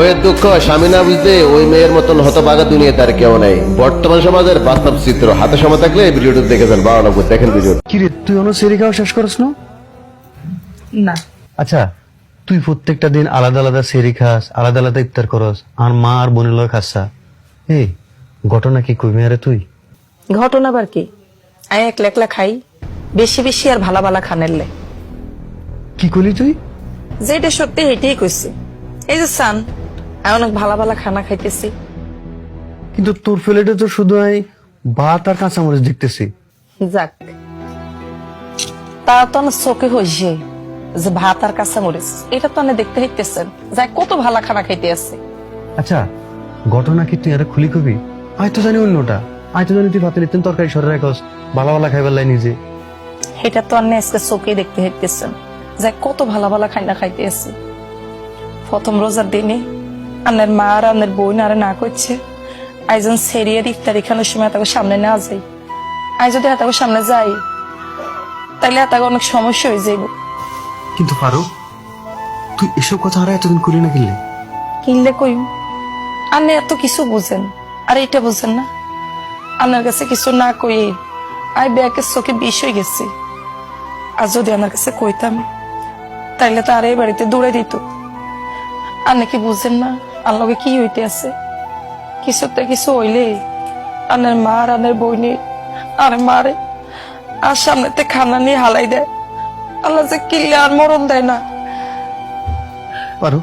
বইয়ের দুঃখ স্বামী না বুঝতে ওই মেয়ের মতন হতবাগা দুনিয়া তার কেউ নেই। বর্তমান সমাজের বাস্তব চিত্র হাতে সময় থাকলে এই ভিডিওটি দেখেছেন বারো নব্বই দেখেন ভিডিও কিরে তুই অন্য সেরি খাওয়া শেষ করস না? না। আচ্ছা তুই প্রত্যেকটা দিন আলাদা আলাদা সেরি খাস আলাদা আলাদা ইফতার করস আর মা আর বোনের লয় খাসা এই ঘটনা কি কইবি আরে তুই? ঘটনা আবার কি? আমি একলা একলা খাই বেশি বেশি আর ভালা ভালা খানেরলে কি করলি তুই? যেটা সত্যি এটাই কইছি। এই যে সান অনেক ভালো ভালো খানা খাইতেছি। কিন্তু তোর ফ্লেটে তো শুধু ভাত আর কাঁচামরিচ দেখতেছি। যাক। তা তো আমার চোখে হয়েছে যে ভাত আর কাঁচা মরিচ এটা তো আমি দেখতে হইতেছেন যাই কত ভালা খানা খাইতে আছে। আচ্ছা ঘটনা কি তুই আরে খুলি কবি? আয় তো জানি অন্যটা আয় তো জানি তুই ভাতে নিতেন তরকারি সরে রাখস ভালো ভালো খাইবার লাই নিজে। এটা তো আমি আজকে চোখে দেখতে হইতেছেন যাই কত ভালো ভালো খাইনা খাইতে আছে। প্রথম রোজার দিনে আনের মা আর আনের বোন আর না করছে। আইজন সেরিয়ার ইফতারি খানোর সময় তাকে সামনে না যাই আই যদি তাকে সামনে যাই তাইলে তাকে অনেক সমস্যা হয়ে যাইব। কিন্তু ফারুক তুই এসব কথা আর এতদিন করি না কিনলে? কিনলে কইম। আপনি এত কিছু বুঝেন আর এটা বুঝেন না। আপনার কাছে কিছু না কই আই ব্যাকের চোখে বিষ হয়ে গেছে। আর যদি আমার কাছে কইতাম তাইলে তো আর এই বাড়িতে দৌড়ে দিত। আর নাকি বুঝেন না? আল্লাহকে কি হইতে আছে? কিছুতে কিছু হইলে আনের মা আর আনের বইনে আর মারে আর সামনেতে খানা নিয়ে হালাই দেয়। আল্লাহ যে কিনলে আর মরণ দেয় না। পারো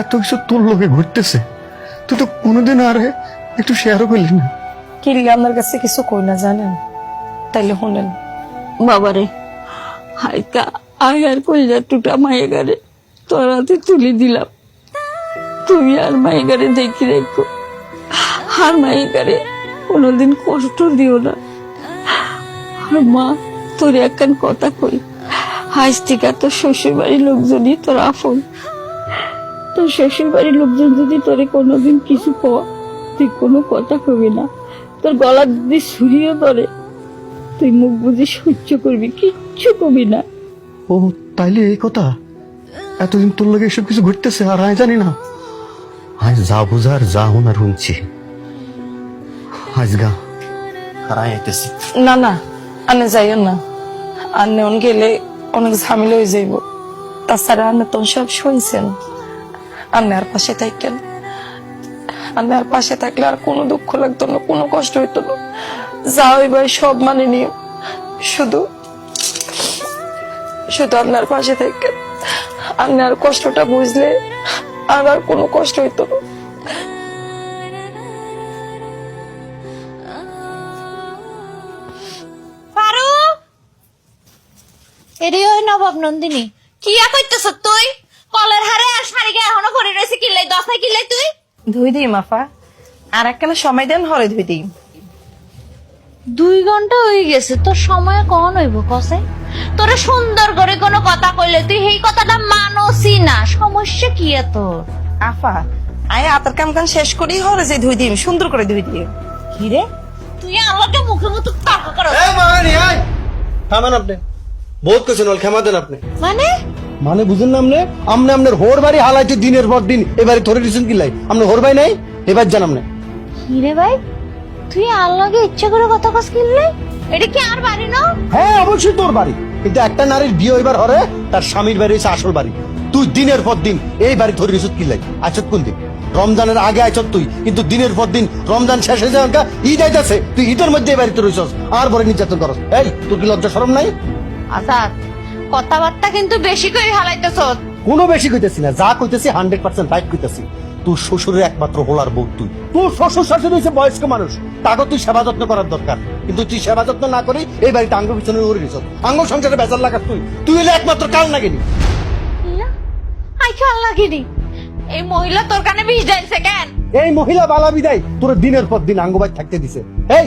এত কিছু তোর লোকে ঘুরতেছে তুই তো কোনোদিন আর একটু শেয়ারও করলি না। কিনলে আপনার কাছে কিছু কই না জানেন? তাইলে শুনেন। বাবারে হাইকা আয় আর কইলা টুটা মায়ে গারে তোর হাতে তুলে দিলাম। তুমি আর মায়ে গারে দেখি রেখো। আর মায়ে গারে কোনোদিন কষ্ট দিও না। আর মা, তোর একখান কথা কই। হাইস থেকে তোর শ্বশুর বাড়ির লোকজনই তোর আফন তোর শ্বশুর বাড়ির লোকজন যদি তোরে কোনোদিন কিছু ক তুই কোনো কথা কবি না। তোর গলা যদি ছুরিয়ে ধরে, তুই মুখ বুঝে সহ্য করবি, কিচ্ছু কবি না। ও, তাইলে এই কথা? এতদিন তোর লোকে এসব কিছু ঘুরতেছে আর আমি জানি না। আজ যা বুঝার যা হুনার শুনছি। আজ গা আর আয় আইতেছি। না না আনে যাইও না। আনে অন গেলে অনেক ঝামেলা হয়ে যাইব। তাছাড়া আনে তো সব শুনছেন। আনে আর পাশে থাকেন আনে আর পাশে থাকলে আর কোনো দুঃখ লাগতো না কোনো কষ্ট হইতো না। যা হইবার সব মানে নিও শুধু শুধু আপনার পাশে থাকেন আপনি আর কষ্টটা বুঝলে আর আর কোনো কষ্ট হইতো না। এরি ওই নবাব নন্দিনী। কি কইতেছ তুই? কলের হারে আর শাড়ি গায়ে এখনও পরে রয়েছে কিলাই তুই? ধুই দিই মাফা। আর একখানা সময় দেন হরে ধুই দিই। দুই ঘণ্টা হয়ে গেছে তোর সময় কখন হইব কসে? তোরে সুন্দর করে কোনো কথা কইলে তুই এই কথাটা মানসই না। সমস্যা কি এত আফা আয় আতার কাম কাম শেষ করি হরে যে ধুই দিই সুন্দর করে ধুই দিই কি রে? তুই আমাকে মুখে মুখে তর্ক করো থামেন আপনি। বহুত কিছু নল ক্ষমা দেন আপনি। মানে? মানে বুঝেন না আপনি? আমনে আপনার হোর বাড়ি হালাইতে দিনের পর দিন। এবারে ধরে দিচ্ছেন কি লাই? আপনি হোর বাড়ি নাই? এবার জান আপনি। কি রে ভাই? তুই আল্লাহকে ইচ্ছে করে কথা কস কিনলে এটা কি আর বাড়ি না হ্যাঁ অবশ্যই তোর বাড়ি। কিন্তু একটা নারীর বিয়ে হইবার হরে তার স্বামীর বাড়ি হচ্ছে আসল বাড়ি। তুই দিনের পর দিন এই বাড়ি ধরে দিচ্ছ কি লাগে আছত কোন দিন? রমজানের আগে আছত তুই কিন্তু দিনের পর দিন রমজান শেষ হয়ে যাওয়া ঈদ আইতাছে তুই ঈদের মধ্যে এই বাড়িতে রইছস আর বড় নির্যাতন করস। এই তোর কি লজ্জা শরম নাই? আজাদ কথাবার্তা কিন্তু বেশি করে হালাইতেছ কোনো বেশি কইতেছি না যা কইতেছি হান্ড্রেড পার্সেন্ট রাইট কইতেছি। তোর শ্বশুরের একমাত্র হোলার বউ তুই। তোর শ্বশুর শাশুড়ি হচ্ছে বয়স্ক মানুষ তাকে তুই সেবা যত্ন করার দরকার। কিন্তু তুই সেবা যত্ন না করি এই বাড়িতে আঙ্গ পিছনে উড়ে গেছ আঙ্গ সংসারে বেজার লাগাস তুই। তুই হলে একমাত্র কাল নাগিনি। আই খেয়াল লাগিনি এই মহিলা তোর কানে বিষ ঢালছে কেন? এই মহিলা বালা বিদায় তোর দিনের পর দিন আঙ্গবাজ থাকতে দিছে। এই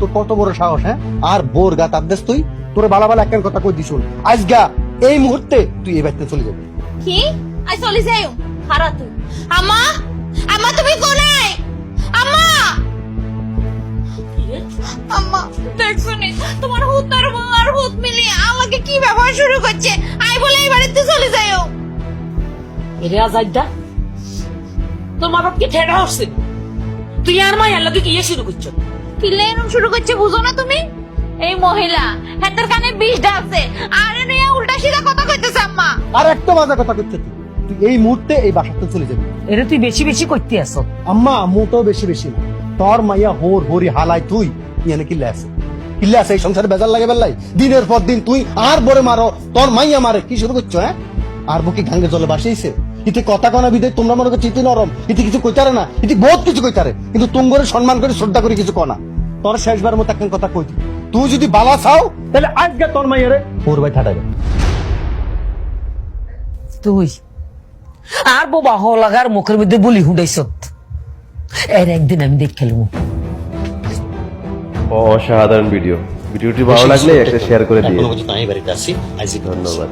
তোর কত বড় সাহস হ্যাঁ? আর বোর গা তার তুই তোর বালা বালা একখান কথা কই দিস আজ গা এই মুহূর্তে তুই এই বাড়িতে চলে যাবি। কি? আই চলি যাই হারা তুই। আমা আমা তুমি কোনে আমা দেখছ নি? তোমার হুত আর বউ আর হুত মিলিয়ে আমাকে কি ব্যবহার শুরু করছে? আই বলে এই বাড়িতে চলে যাইও। এরে আজাইদা তোর মা ঠেড়া হচ্ছে। তুই আর মা এর লগে কি শুরু করছ? কি লেনুম শুরু করছে বুঝো না তুমি? এই মহিলা হাতের কানে বিষ আরে নিয়ে উল্টা সিধা কথা কইতেছে আম্মা। আর একটা মজা কথা করতে তুই। তুই এই মুহূর্তে এই বাসাতে চলে যাবি। এটা তুই বেশি বেশি করতে আসো। আম্মা মোটেও বেশি বেশি না। তোর মাইয়া হোর হোরি হালাই তুই। তুই এনে কিল্লে আছে। কিল্লে আছে, এই সংসারে বেজার লাগে দিনের পর দিন তুই আর বরে মারো, তোর কি শুরু করছ হ্যাঁ? আর জলে ইতি কথা কনা তোমরা মনে ইতি নরম, ইতি কিছু কইতারে না, ইতি বহুত কিছু কইতারে, কিন্তু সম্মান করে, শ্রদ্ধা করে কিছু কনা তোর শেষবার মতো কথা তুই যদি বালা চাও, তাহলে আজকে তোর মাইয়ারে ওর ভাই ঠাটাবে তুই আর বোবা হ লাগার মুখের মধ্যে বলি হুডাইছ এর একদিন আমি দেখ খেলব অসাধারণ ভিডিও। ভিডিওটি ভালো লাগলে একটা শেয়ার করে দিন বাড়িতে আসি ধন্যবাদ।